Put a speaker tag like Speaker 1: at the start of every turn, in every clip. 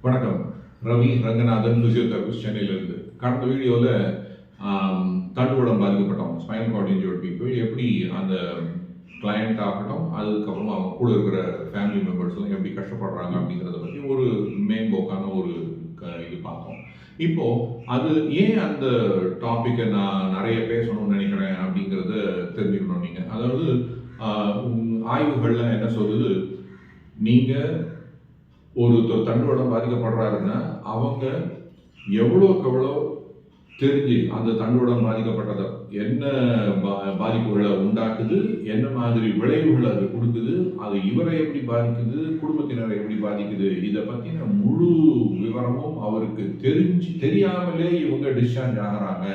Speaker 1: வணக்கம். ரவி ரங்கநாதன் ஃபிசியோதெரபிஸ்ட் சென்னையிலிருந்து. கடந்த வீடியோவில் தண்டுவடம் பாதிக்கப்பட்டவங்க ஸ்பைனல் கார்டு இன்ஜூர்ட் பீப்புள் எப்படி அந்த கிளையண்ட் ஆகட்டும் அதுக்கப்புறமா அவங்க கூட இருக்கிற ஃபேமிலி மெம்பர்ஸ்லாம் எப்படி கஷ்டப்படுறாங்க அப்படிங்கிறத பற்றி ஒரு மேம்போக்கான ஒரு க- இது பார்த்தோம். இப்போது அது ஏன் அந்த டாப்பிக்கை நான் நிறைய பேசணும்னு நினைக்கிறேன் அப்படிங்கிறத தெரிஞ்சுக்கணும் நீங்கள் அதாவது ஆய்வுகள்லாம் என்ன சொல்லுது? நீங்கள் ஒருத்தர் தண்டுவடம் பாதிக்கப்படுறாருன்னா அவங்க எவ்வளோக்கு எவ்வளோ தெரிஞ்சு அந்த தண்டுவடம் பாதிக்கப்பட்டதை என்ன பா- பாதிப்புகளை உண்டாக்குது என்ன மாதிரி விளைவுகளை அது கொடுக்குது அது இவரை எப்படி பாதிக்குது குடும்பத்தினரை எப்படி பாதிக்குது இதை பற்றின முழு விவரமும் அவருக்கு தெரிஞ்சு தெரியாமலே இவங்க டிஸ்சார்ஜ் ஆகுறாங்க.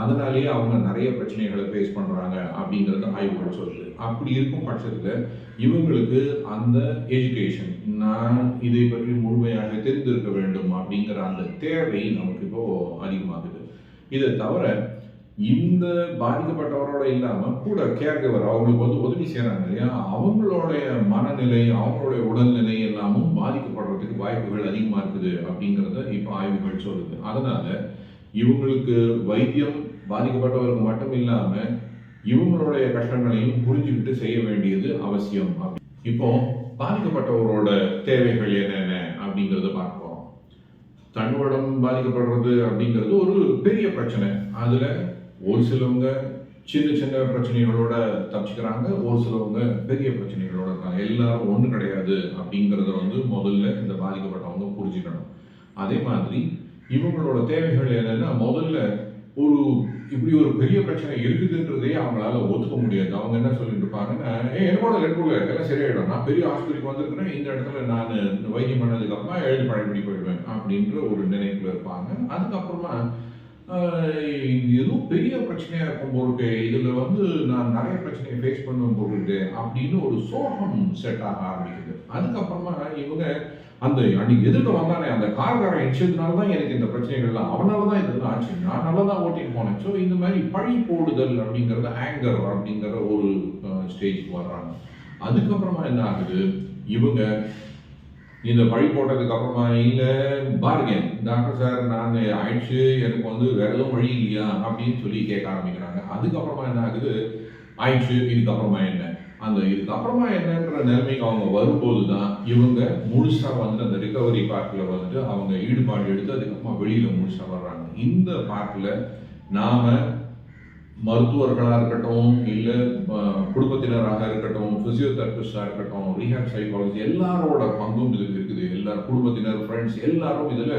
Speaker 1: அதனாலேயே அவங்க நிறைய பிரச்சனைகளை ஃபேஸ் பண்ணுறாங்க அப்படிங்கிறது ஆய்வுகள் சொல்லுது. அப்படி இருக்கும் பட்சத்தில் இவங்களுக்கு அந்த எஜுகேஷன் நான் இதை பற்றி முழுமையாக தெரிந்திருக்க வேண்டும் அப்படிங்கிற அந்த தேவை நமக்கு இப்போ அதிகமாகுது. இதை தவிர இந்த பாதிக்கப்பட்டவரோட இல்லாமல் கூட கேர்கிவர் அவங்களுக்கு வந்து உதவி செய்கிறாங்க இல்லையா? அவங்களுடைய மனநிலை அவங்களுடைய உடல்நிலை எல்லாமும் பாதிக்கப்படுறதுக்கு வாய்ப்புகள் அதிகமாக இருக்குது அப்படிங்கிறத இப்போ ஆய்வுகள் சொல்லுது. அதனால் இவங்களுக்கு வைத்தியம் பாதிக்கப்பட்டவருக்கு மட்டும் இல்லாம இவங்களுடைய கஷ்டங்களையும் புரிஞ்சுக்கிட்டு செய்ய வேண்டியது அவசியம் இப்போ பாதிக்கப்பட்டவரோட தேவைகள் என்னென்ன அப்படிங்கிறத பார்ப்போம் போறோம். தன்வடம் பாதிக்கப்படுறது அப்படிங்கிறது ஒரு பெரிய பிரச்சனை. அதுல ஒரு சிலவங்க சின்ன சின்ன பிரச்சனைகளோட தப்பிச்சுக்கிறாங்க ஒரு சிலவங்க பெரிய பிரச்சனைகளோட இருக்காங்க. எல்லாரும் ஒன்றும் கிடையாது அப்படிங்கிறத வந்து முதல்ல இந்த பாதிக்கப்பட்டவங்க புரிஞ்சுக்கணும். அதே மாதிரி இவங்களோட தேவைகள் என்னன்னா முதல்ல ஒரு இப்படி ஒரு பெரிய பிரச்சனை இருக்குதுன்றதே அவங்களால ஒத்துக்க முடியாது. அவங்க என்ன சொல்லிட்டு இருப்பாங்கன்னா ஏ என்னோட லெட்புல எல்லாம் சரியாயிடும். நான் பெரிய ஆஸ்பத்திரிக்கு வந்திருக்கிறேன். இந்த இடத்துல நான் வைத்தியம் பண்ணதுக்கு அப்புறமா எழுதி பழம்படி போயிடுவேன். அப்படின்ற ஒரு நினைப்புல இருப்பாங்க. அதுக்கப்புறமா எதுவும் பெரிய பிரச்சனையா இருக்கும் பொருட்டு இதுல வந்து நான் நிறைய பிரச்சனையை ஃபேஸ் பண்ணும் பொருட்டு அப்படின்னு ஒரு சோகம் செட் ஆக ஆரம்பிக்குது. அதுக்கப்புறமா இவங்க அந்த அன்னைக்கு எதிர்க்க வந்தானே அந்த கார்காரன் இடிச்சதுனால தான் எனக்கு இந்த பிரச்சனைகள்லாம் அவனால தான் இதெல்லாம் ஆச்சு. நான் நல்லா தான் ஓட்டிட்டு போனேன். ஸோ இந்த மாதிரி பழி போடுதல் அப்படிங்கிறது ஆங்கர் அப்படிங்கிற ஒரு ஸ்டேஜ்க்கு வர்றாங்க. அதுக்கப்புறமா என்ன ஆகுது? இவங்க இந்த பழி போட்டதுக்கு அப்புறமா இல்லை பாருங்க டாக்டர் சார் நான் ஆயிடுச்சு எனக்கு வந்து வேற எதுவும் வழி இல்லையா? அப்படின்னு சொல்லி கேட்க ஆரம்பிக்கிறாங்க. அதுக்கப்புறமா என்ன ஆகுது? ஆயிடுச்சு இதுக்கப்புறமா என்ன? அந்த இதுக்கப்புறமா என்னன்ற நிலைமைக்கு அவங்க வரும்போது தான் இவங்க முழுசாக வந்துட்டு அந்த ரிகவரி பார்க்கில் வந்துட்டு அவங்க ஈடுபாடு எடுத்து அதுக்கப்புறமா வெளியில் முழுசாக வர்றாங்க. இந்த பார்க்கில் நாம் மருத்துவர்களாக இருக்கட்டும் இல்லை குடும்பத்தினராக இருக்கட்டும் ஃபிசியோதெரபிஸ்டாக இருக்கட்டும் ரீஹாப் சைக்காலஜி எல்லாரோட பங்கும் இதுக்கு இருக்குது. எல்லாரும் குடும்பத்தினர் ஃப்ரெண்ட்ஸ் எல்லாரும் இதில்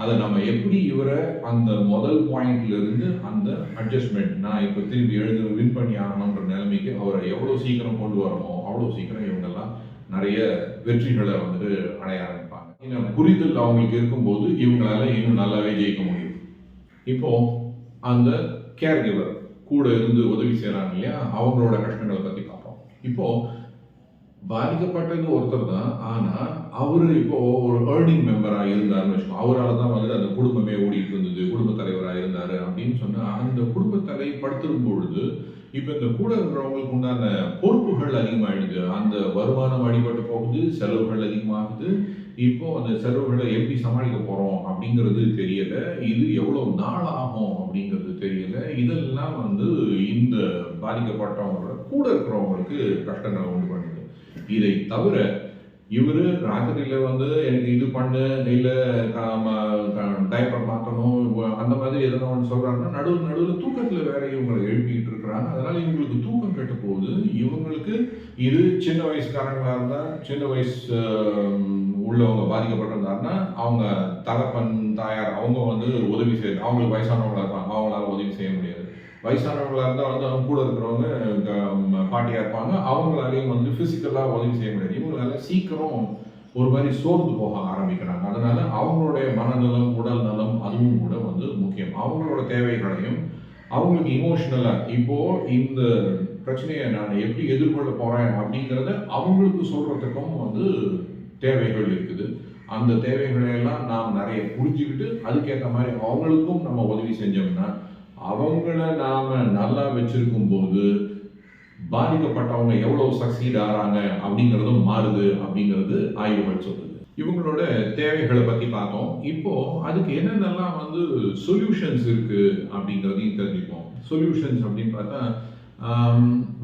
Speaker 1: அதை நம்ம எப்படி இவரை அந்த முதல் பாயிண்ட்லேருந்து அந்த அட்ஜஸ்ட்மெண்ட் நான் இப்போ திரும்பி எழுது வின் பண்ணி ஆகணுன்ற நிலைமைக்கு அவரை எவ்வளோ சீக்கிரம் கொண்டு வரணுமோ அவ்வளோ சீக்கிரம் இவங்கெல்லாம் நிறைய வெற்றிகளை வந்துட்டு அடைய ஆரம்பிப்பாங்க. இன்னும் புரிதல் அவங்களுக்கு இருக்கும்போது இவங்களால இன்னும் நல்லாவே ஜெயிக்க முடியும். இப்போ அந்த கேர் கிவர் கூட இருந்து உதவி செய்கிறாங்க இல்லையா? அவங்களோட கஷ்டங்களை பற்றி பார்ப்போம். இப்போது பாதிக்கப்பட்டது ஒருத்தர் தான். ஆனால் அவர் இப்போ ஒரு ஏர்னிங் மெம்பராக இருந்தார்னு வச்சுக்கோ அவரால் தான் வந்து அந்த குடும்பமே ஓடிட்டு இருந்தது குடும்ப தலைவராக இருந்தார் அப்படின்னு சொன்னால் அந்த குடும்ப தலைப்படுத்தும் பொழுது இப்போ இந்த கூட இருக்கிறவங்களுக்கு உண்டான பொறுப்புகள் அதிகமாகிடுது அந்த வருமானம் அடிபட்டு போகுது செலவுகள் அதிகமாகுது. இப்போ அந்த செலவுகளை எப்படி சமாளிக்க போகிறோம் அப்படிங்கிறது தெரியலை. இது எவ்வளோ நாள் ஆகும் அப்படிங்கிறது தெரியலை. இதெல்லாம் வந்து இந்த பாதிக்கப்பட்டவங்களோட கூட இருக்கிறவங்களுக்கு கஷ்டங்களை உண்டு பண்ணுது. இதை தவிர இவர் ராத்திரியில் வந்து எனக்கு இது பண்ணு இல்லை டைப்பர் மாற்றணும் அந்த மாதிரி எதனா ஒன்று சொல்கிறாங்கன்னா நடுவு நடுவில் தூக்கத்தில் வேற இவங்களை எழுப்பிக்கிட்டு இருக்கிறாங்க. அதனால் இவங்களுக்கு தூக்கம் கெட்டு போகுது. இவங்களுக்கு இது சின்ன வயசுக்காரங்களாக இருந்தால் சின்ன வயசு உள்ளவங்க பாதிக்கப்பட்டிருந்தாருன்னா அவங்க தகப்பன் தாயார் அவங்க வந்து உதவி செய்ய அவங்களுக்கு வயசானவங்களாக இருப்பாங்க. அவங்களால உதவி செய்ய முடியாது. வயசானவங்களாக இருந்தால் வந்து அவங்க கூட இருக்கிறவங்க பாட்டியாக இருப்பாங்க. அவங்களாலையும் வந்து ஃபிசிக்கலாக உதவி செய்ய முடியாது. இவங்களால சீக்கிரம் ஒரு மாதிரி சோர்ந்து போக ஆரம்பிக்கிறாங்க. அதனால அவங்களுடைய மனநலம் உடல் நலம் அதுவும் கூட வந்து முக்கியம். அவங்களோட தேவைகளையும் அவங்களுக்கு இமோஷனலாக இப்போ இந்த பிரச்சனையை நான் எப்படி எதிர்கொள்ள போகிறேன் அப்படிங்கிறத அவங்களுக்கு சொல்கிறதுக்கும் வந்து தேவைகள் இருக்குது. அந்த தேவைகளையெல்லாம் நாம் நிறைய புரிஞ்சுக்கிட்டு அதுக்கேற்ற மாதிரி அவங்களுக்கும் நம்ம உதவி செஞ்சோம்னா அவங்கள நாம நல்லா வச்சிருக்கும் போது பாதிக்கப்பட்டவங்க எவ்வளவு சக்சீட் ஆறாங்க அப்படிங்கிறதும் மாறுது அப்படிங்கிறது ஆய்வுகள் சொல்லுது. இவங்களோட தேவைகளை பற்றி பார்த்தோம். இப்போ அதுக்கு என்னென்னலாம் வந்து சொல்யூஷன்ஸ் இருக்கு அப்படிங்கிறதையும் தெரிஞ்சுப்போம். சொல்யூஷன்ஸ் அப்படின்னு பார்த்தா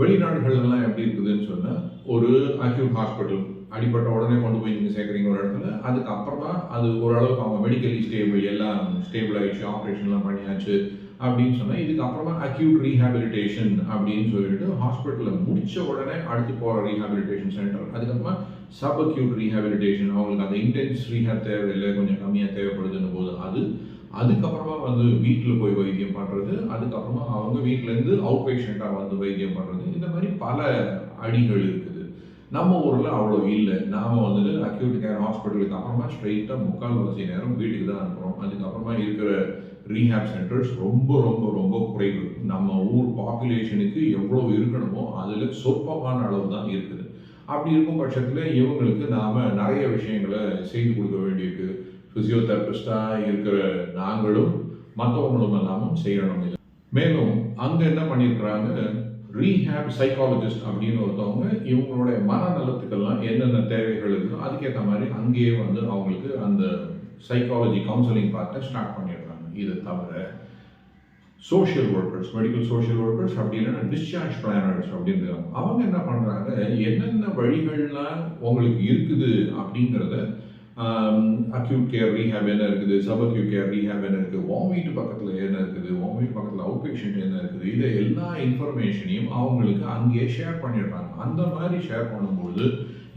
Speaker 1: வெளிநாடுகள்லாம் எப்படி இருக்குதுன்னு சொன்னால் ஒரு அக்யூட் ஹாஸ்பிட்டல் அடிப்பட்ட உடனே கொண்டு போய் நீங்கள் சேர்க்குறீங்க ஒரு இடத்துல அதுக்கப்புறமா அது ஓரளவுக்கு அவங்க மெடிக்கலி ஸ்டேபிள் எல்லாம் ஸ்டேபிள் ஆயிடுச்சு ஆப்ரேஷன்லாம் பண்ணியாச்சு. அப்படின்னு சொன்னால் இதுக்கப்புறமா அக்யூட் ரீஹாபிலிட்டேஷன் அப்படின்னு சொல்லிட்டு ஹாஸ்பிட்டலில் முடித்த உடனே அடுத்து போகிற ரீஹாபிலிட்டேஷன் சென்டர் அதுக்கப்புறமா சப் அக்யூட் ரீஹாபிலிட்டேஷன் அவங்களுக்கு அந்த இன்டென்ஸ் ரீஹாப் தேவையில்லை கொஞ்சம் கம்மியாக தேவைப்படுதுன்னு போது அது. அதுக்கப்புறமா வந்து வீட்டில் போய் வைத்தியம் பண்ணுறது அதுக்கப்புறமா அவங்க வீட்டிலேருந்து அவுட் பேஷண்ட்டாக வந்து வைத்தியம் பண்ணுறது இந்த மாதிரி பல அடிகள் இருக்குது. நம்ம ஊரில் அவ்வளோ இல்லை. நாம் வந்துட்டு அக்யூட் கேர் ஹாஸ்பிட்டலுக்கு அப்புறமா ஸ்ட்ரைட்டாக முக்கால்வாசி நேரம் வீட்டுக்கு தான் அனுப்புகிறோம் அதுக்கப்புறமா இருக்கிற ரீஹாப் சென்டர்ஸ் ரொம்ப ரொம்ப ரொம்ப குறைவு. நம்ம ஊர் பாப்புலேஷனுக்கு எவ்வளோ இருக்கணுமோ அதில் சொற்பமான அளவு தான் இருக்குது. அப்படி இருக்கும் பட்சத்தில் இவங்களுக்கு நாம் நிறைய விஷயங்களை செய்து கொடுக்க வேண்டியிருக்கு. ஃபிசியோதெரபிஸ்டாக இருக்கிற நாங்களும் மற்றவங்களும் எல்லாமும் செய்யணும் இல்லை. மேலும் அங்கே என்ன பண்ணியிருக்கிறாங்க? ரீஹேப் சைக்காலஜிஸ்ட் அப்படின்னு ஒருத்தவங்க இவங்களுடைய மனநலத்துக்கெல்லாம் என்னென்ன தேவைகள் இருக்கோ அதுக்கேற்ற மாதிரி அங்கேயே வந்து அவங்களுக்கு அந்த சைக்காலஜி கவுன்சிலிங் பார்ட்டை ஸ்டார்ட் பண்ணிடுறாங்க. இதை தவிர social workers medical social workers அப்படி இல்லைன்னா டிஸ்சார்ஜ் பிளானர்ஸ் அப்படின்றாங்க அவங்க என்ன பண்ணுறாங்க என்னென்ன வழிகள்லாம் உங்களுக்கு இருக்குது அப்படிங்கிறத அக்யூட் கேர் ரீஹேப் என்ன இருக்குது சப் அக்யூட் கேர் ரீஹேப் என்ன இருக்குது உன் வீட்டு பக்கத்தில் என்ன இருக்குது உன் வீட்டு பக்கத்தில் அவுட் பேஷண்ட் என்ன இருக்குது இதை எல்லா இன்ஃபர்மேஷனையும் அவங்களுக்கு அங்கேயே ஷேர் பண்ணிடுறாங்க. அந்த மாதிரி ஷேர் பண்ணும்போது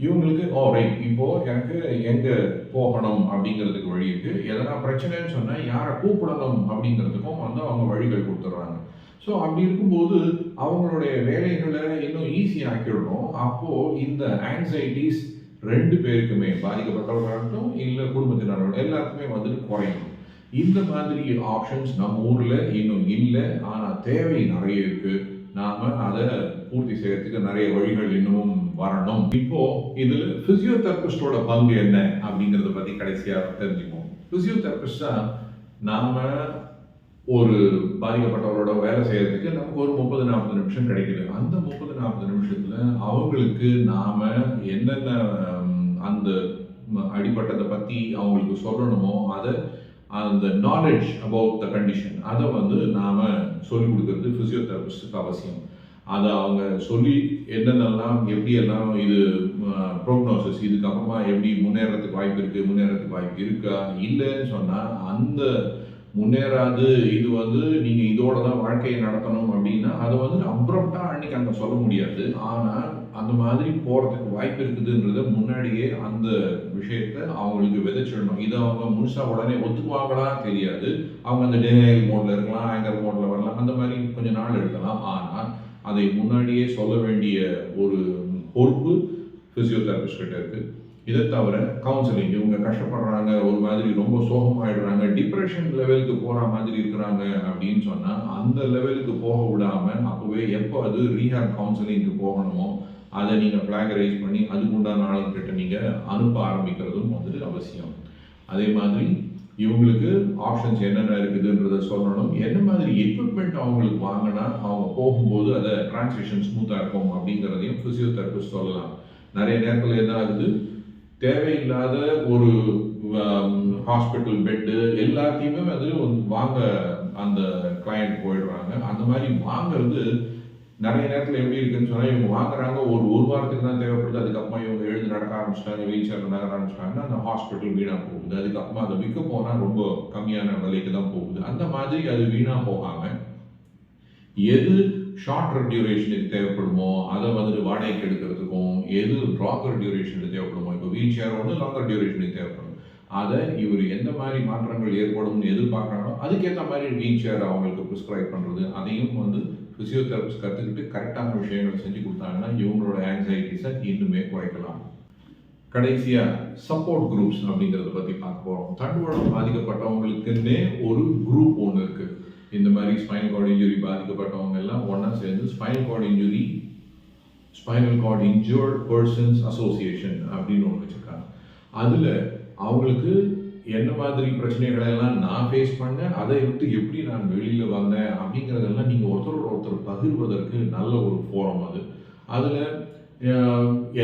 Speaker 1: இவங்களுக்கு ஓ ரைட் இப்போ எனக்கு எங்க போகணும்? அப்படிங்கிறதுக்கு வழி இருக்கு. எதனா பிரச்சனைன்னு சொன்னால் யாரை கூப்பிடணும்? அப்படிங்கிறதுக்கும் வந்து அவங்க வழிகள் கொடுத்துட்றாங்க. ஸோ அப்படி இருக்கும்போது அவங்களுடைய வேலைகளை இன்னும் ஈஸி ஆக்கிடணும். அப்போ இந்த ஆங்ஸைட்டிஸ் ரெண்டு பேருக்குமே பாதிக்கப்பட்டவர்களாகட்டும் இல்லை குடும்பத்தினர்கள் எல்லாருக்குமே வந்துட்டு குறையும் இந்த மாதிரி ஆப்ஷன்ஸ் நம்ம ஊரில் இன்னும் இல்லை. ஆனால் தேவை நிறைய இருக்குது நாம அதை பூர்த்தி செய்யறதுக்கு நிறைய வழிகள் இன்னமும் வரணும். இப்போ இதுல பிசியோதெரபிஸ்டோட பங்கு என்ன அப்படிங்கறத பத்தி கடைசியா தெரிஞ்சுக்குவோம். பிசியோதெரபிஸ்டா நாம ஒரு பாதிக்கப்பட்டவரோட வேலை செய்யறதுக்கு நமக்கு ஒரு முப்பது நாற்பது நிமிஷம் கிடைக்குது. அந்த முப்பது நாற்பது நிமிஷத்துல அவங்களுக்கு நாம என்னென்ன அந்த அடிப்பட்டதை பத்தி அவங்களுக்கு சொல்லணுமோ அதை அந்த நாலேஜ் அபவுட் த கண்டிஷன் அதை வந்து நாம் சொல்லிக் கொடுக்கறது ஃபிசியோதெரபிஸ்டுக்கு அவசியம். அதை அவங்க சொல்லி என்னென்னலாம் எப்படியெல்லாம் இது ப்ரோக்னோசிஸ் இதுக்கப்புறமா எப்படி முன்னேறதுக்கு வாய்ப்பு இருக்குது முன்னேறதுக்கு வாய்ப்பு இருக்கா இல்லைன்னு சொன்னால் அந்த முன்னேறாது இது வந்து நீங்கள் இதோட தான் வாழ்க்கையை நடத்தணும் அப்படின்னா அதை வந்து அப்ரப்டாக அன்றைக்கி அங்கே சொல்ல முடியாது. ஆனால் அந்த மாதிரி போகிறதுக்கு வாய்ப்பு இருக்குதுன்றத முன்னாடியே அந்த விஷயத்த அவங்களுக்கு விதைச்சிடணும். இதை அவங்க முழுசாக உடனே ஒத்துக்குவாங்களா தெரியாது. அவங்க அந்த டெனியல் மோடில் இருக்கலாம் ஆங்கர் மோடில் வரலாம் அந்த மாதிரி கொஞ்சம் நாள் எடுக்கலாம். ஆனால் அதை முன்னாடியே சொல்ல வேண்டிய ஒரு பொறுப்பு ஃபிசியோதெரபிஸ்ட் கிட்ட இருக்குது இதை தவிர கவுன்சிலிங் இவங்க கஷ்டப்படுறாங்க ஒரு மாதிரி ரொம்ப சோகமாயிடுறாங்க டிப்ரெஷன் லெவலுக்கு போகிற மாதிரி இருக்கிறாங்க அப்படின்னு சொன்னால் அந்த லெவலுக்கு போக விடாமல் அப்போவே எப்போ அது ரீஹாப் கவுன்சிலிங்க்கு போகணுமோ அதை நீங்கள் ஃபிளாக் ரைஸ் பண்ணி அதுக்கு உண்டான ஆளுங்கிட்ட நீங்கள் அனுப்ப ஆரம்பிக்கிறதும் வந்துட்டு அவசியம். அதே மாதிரி இவங்களுக்கு ஆப்ஷன்ஸ் என்னென்ன இருக்குதுன்றத சொல்லணும். என்ன மாதிரி எக்யூப்மெண்ட் அவங்களுக்கு வாங்கினா அவங்க போகும்போது அதை டிரான்ஸ்லேஷன் ஸ்மூத்தாக இருக்கும் அப்படிங்கிறதையும் ஃபிசியோதெரபிஸ்ட் சொல்லலாம். நிறைய நேரத்தில் என்ன ஆகுது? தேவையில்லாத ஒரு um, ஹாஸ்பிட்டல் பெட்டு எல்லாத்தையுமே வந்து வாங்க அந்த கிளையண்ட் போயிடுறாங்க. அந்த மாதிரி வாங்கிறது நிறைய நேரத்தில் எப்படி இருக்குன்னு சொன்னால் இவங்க வாங்குறாங்க ஒரு ஒரு வாரத்துக்கு தான் தேவைப்படுது. அதுக்கப்புறமா இவங்க எழுந்து நடக்க ஆரம்பிச்சிட்டாங்க வீல் சேர் நகர ஆரம்பிச்சிட்டாங்கன்னா அந்த ஹாஸ்பிட்டல் வீணாக போகுது. அதுக்கப்புறமா அதை விற்க போனால் ரொம்ப கம்மியான விலைக்கு தான் போகுது. அந்த மாதிரி அது வீணாக போகாமல் எது ஷார்ட்டர் டியூரேஷனுக்கு தேவைப்படுமோ அதை வந்துட்டு வாடகைக்கு எடுக்கிறதுக்கும் எது லாங்கர் டியூரேஷனுக்கு தேவைப்படுமோ இப்போ வீல் சேர் ஒன்று லாங்கர் டியூரேஷனுக்கு தேவைப்படும். அதை இவர் எந்த மாதிரி மாற்றங்கள் ஏற்படும்னு எதிர்பார்க்குறாங்களோ அதுக்கேற்ற மாதிரி வீல் சேர் அவங்களுக்கு ப்ரிஸ்கிரைப் பண்ணுறது அதையும் வந்து ஃபிசியோதெரபிஸ்ட் கற்றுக்கிட்டு கரெக்டான விஷயங்களை செஞ்சு கொடுத்தாங்கன்னா இவங்களோட ஆங்ஸைட்டிஸை இன்னுமே குறைக்கலாம். கடைசியாக சப்போர்ட் குரூப்ஸ் அப்படிங்கிறத பற்றி பார்க்க போகிறோம் தண்டுவடம் பாதிக்கப்பட்டவங்களுக்குன்னே ஒரு குரூப் ஒன்று இருக்குது இந்த மாதிரி ஸ்பைனல் கார்டு இன்ஜுரி பாதிக்கப்பட்டவங்க எல்லாம் ஒன்றா சேர்ந்து spinal cord injury spinal cord injured persons association அப்படின்னு ஒன்று வச்சுருக்காங்க. அதில் அவங்களுக்கு என்ன மாதிரி பிரச்சனைகளை எல்லாம் நான் ஃபேஸ் பண்ணேன் அதை விட்டு எப்படி நான் வெளியில் வந்தேன் அப்படிங்கிறதெல்லாம் நீங்கள் ஒருத்தரோட ஒருத்தர் பகிர்வதற்கு நல்ல ஒரு ஃபோரம் அது. அதில்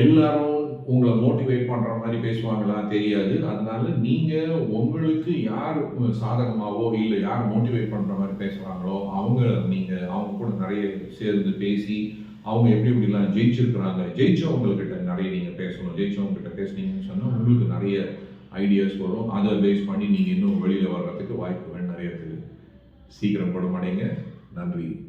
Speaker 1: எல்லாரும் உங்களை மோட்டிவேட் பண்ணுற மாதிரி பேசுவாங்களா தெரியாது. அதனால நீங்கள் உங்களுக்கு யார் சாதகமாகவோ இல்லை யார் மோட்டிவேட் பண்ணுற மாதிரி பேசுகிறாங்களோ அவங்க நீங்கள் அவங்க கூட நிறைய சேர்ந்து பேசி அவங்க எப்படி எப்படிலாம் ஜெயிச்சிருக்கிறாங்க ஜெயிச்சவங்கக்கிட்ட நிறைய நீங்கள் பேசணும் ஜெயிச்சவங்ககிட்ட பேசுனீங்கன்னு சொன்னால் உங்களுக்கு நிறைய ஐடியாஸ் வரும். அதை பேஸ் பண்ணி நீங்கள் இன்னும் வெளியில் வர்றதுக்கு வாய்ப்புகள் நிறைய இருக்குது. சீக்கிரம் குணமடைங்க நன்றி.